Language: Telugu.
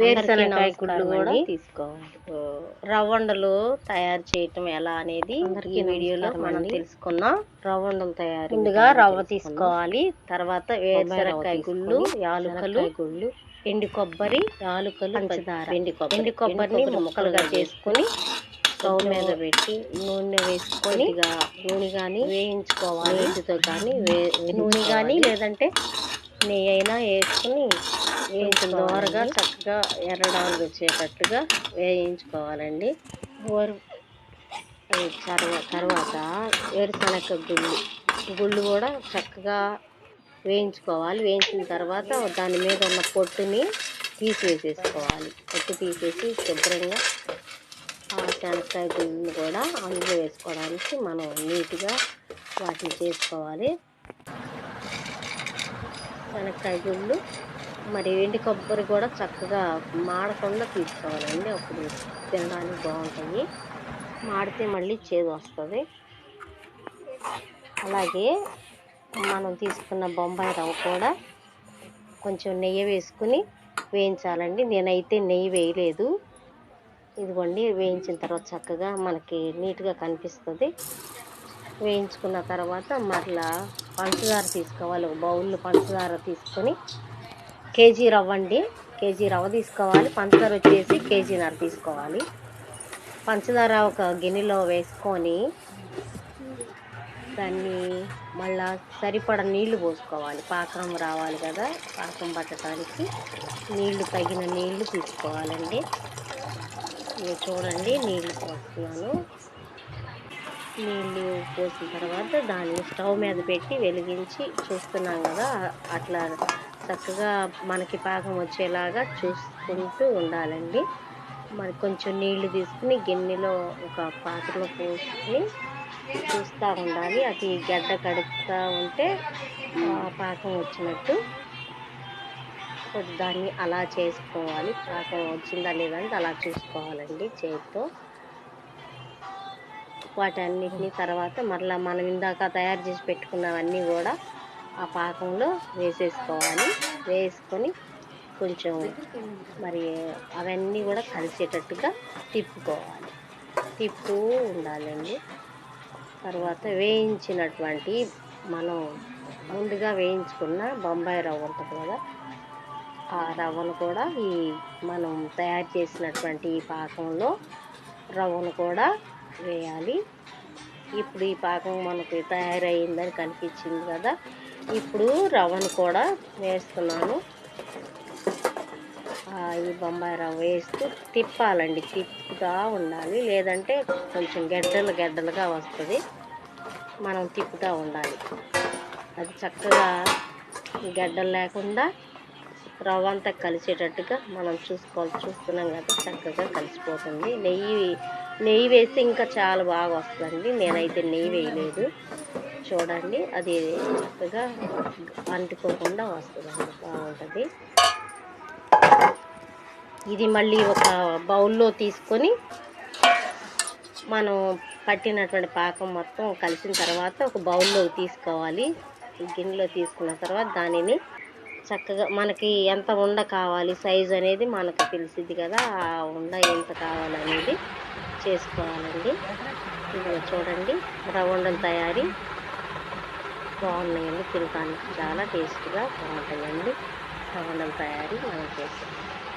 వేరుశనగకాయ గుళ్ళు కూడా తీసుకోవాలి. రవ్వండలు తయారు చేయటం ఎలా అనేది ఈ వీడియోలో మనం. తెలుసుకుందాం. రవ్వండలు తయారు ముందుగా రవ్వ తీసుకోవాలి. తర్వాత వేరుశనగకాయ గుళ్ళు యాలుకలు గుళ్ళు ఎండు కొబ్బరి యాలుకలు పంచదార ఎండి కొబ్బరి ఎండు కొబ్బరిని ముక్కలుగా చేసుకొని స్టవ్ మీద పెట్టి నూనె వేసుకొని నూనె కానీ వేయించుకోవాలి. నూనె కానీ లేదంటే నెయ్యి అయినా వేసుకుని. దోరగా చక్కగా ఎర్రడాలు వచ్చేటట్టుగా వేయించుకోవాలండి. ఓర్- తర్వాత వేరుశనగ గుళ్ళు గుళ్ళు కూడా చక్కగా వేయించుకోవాలి. వేయించిన తర్వాత దాని మీద ఉన్న పొట్టుని తీసివేసేసుకోవాలి పొట్టు తీసేసి శుభ్రంగా ఆ శనక్కాయ గుళ్ళని కూడా అందులో వేసుకోవడానికి మనం నీట్గా వాటిని చేసుకోవాలి. శనక్కాయ గుళ్ళు మరి ఎండి కొబ్బరి కూడా చక్కగా మాడకుండా తీసుకోవాలండి అప్పుడు తినడానికి బాగుంటాయి మాడితే మళ్ళీ చేదు వస్తుంది. అలాగే మనం తీసుకున్న బొంబాయి రవ్వ కూడా కొంచెం నెయ్యి వేసుకుని వేయించాలండి. నేనైతే నెయ్యి వేయలేదు. ఇదిగోండి వేయించిన తర్వాత చక్కగా మనకి నీట్గా కనిపిస్తుంది. వేయించుకున్న తర్వాత మరలా పంచదార తీసుకోవాలి. ఒక బౌల్లో పంచదార తీసుకొని కేజీ రవ్వ అండి. కేజీ రవ్వ తీసుకోవాలి. పంచదార వచ్చేసి కేజీన్నర తీసుకోవాలి. పంచదార ఒక గిన్నెలో వేసుకొని దాన్ని మళ్ళా సరిపడ నీళ్ళు పోసుకోవాలి. పాకం రావాలి కదా పాకం పట్టడానికి నీళ్ళు తగిన నీళ్ళు తీసుకోవాలండి. మీరు చూడండి నీళ్ళు పోస్తున్నాను. నీళ్ళు పోసిన తర్వాత దాన్ని స్టవ్ మీద పెట్టి వెలిగించి చూస్తున్నాం కదా అట్లా చక్కగా మనకి పాకం వచ్చేలాగా చూసుకుంటూ ఉండాలండి. మరి కొంచెం నీళ్ళు తీసుకుని గిన్నెలో ఒక పాత్రలో పోసుకుని చూస్తూ ఉండాలి. అది గడ్డ కడుపుతూ ఉంటే పాకం వచ్చినట్టు దాన్ని అలా చేసుకోవాలి. పాకం వచ్చిందా లేదంటే అలా చూసుకోవాలండి చేతితో. వాటన్నిటిని తర్వాత మరలా మనం ఇందాక తయారు చేసి పెట్టుకున్నవన్నీ కూడా ఆ పాకంలో వేసేసుకోవాలి. వేసుకొని కొంచెం మరి అవన్నీ కూడా కలిసేటట్టుగా తిప్పుకోవాలి. తిప్పుతూ ఉండాలండి. తర్వాత వేయించినటువంటి మనం ముందుగా వేయించుకున్న బొంబాయి రవ్వ ఉంటుంది కదా ఆ రవ్వను కూడా ఈ మనం తయారు చేసినటువంటి ఈ పాకంలో రవ్వను కూడా వేయాలి. ఇప్పుడు ఈ పాకం మనకి తయారయ్యిందని కనిపించింది కదా ఇప్పుడు రవ్వను కూడా వేస్తున్నాను. ఈ బొంబాయి రవ్వ వేస్తూ తిప్పాలండి తిప్పుతూ ఉండాలి. లేదంటే కొంచెం గడ్డలు గడ్డలుగా వస్తుంది. మనం తిప్పుతూ ఉండాలి. అది చక్కగా గడ్డలు లేకుండా రవ్వ అంతా కలిసేటట్టుగా మనం చూసుకోవాలి. చూస్తున్నాం కదా చక్కగా కలిసిపోతుంది. నెయ్యి నెయ్యి వేస్తే ఇంకా చాలా బాగా వస్తుందండి. నేనైతే నెయ్యి వేయలేదు. చూడండి అది చక్కగా అంటుకోకుండా వస్తుందండి. బాగుంటుంది. ఇది మళ్ళీ ఒక బౌల్లో తీసుకొని మనం పట్టినటువంటి పాకం మొత్తం కలిసిన తర్వాత ఒక బౌల్లో తీసుకోవాలి. ఈ గిన్నెలో తీసుకున్న తర్వాత దానిని చక్కగా మనకి ఎంత ఉండ కావాలి సైజు అనేది మనకు తెలిసిద్ది కదా ఆ ఉండ ఎంత కావాలనేది చేసుకోవాలండి. ఇదిగో చూడండి రవ్వ తయారీ. బాగున్నాయండి తినడానికి చాలా టేస్ట్గా బాగుంటాయండి. రవ్వ తయారీ మనం చేస్తాం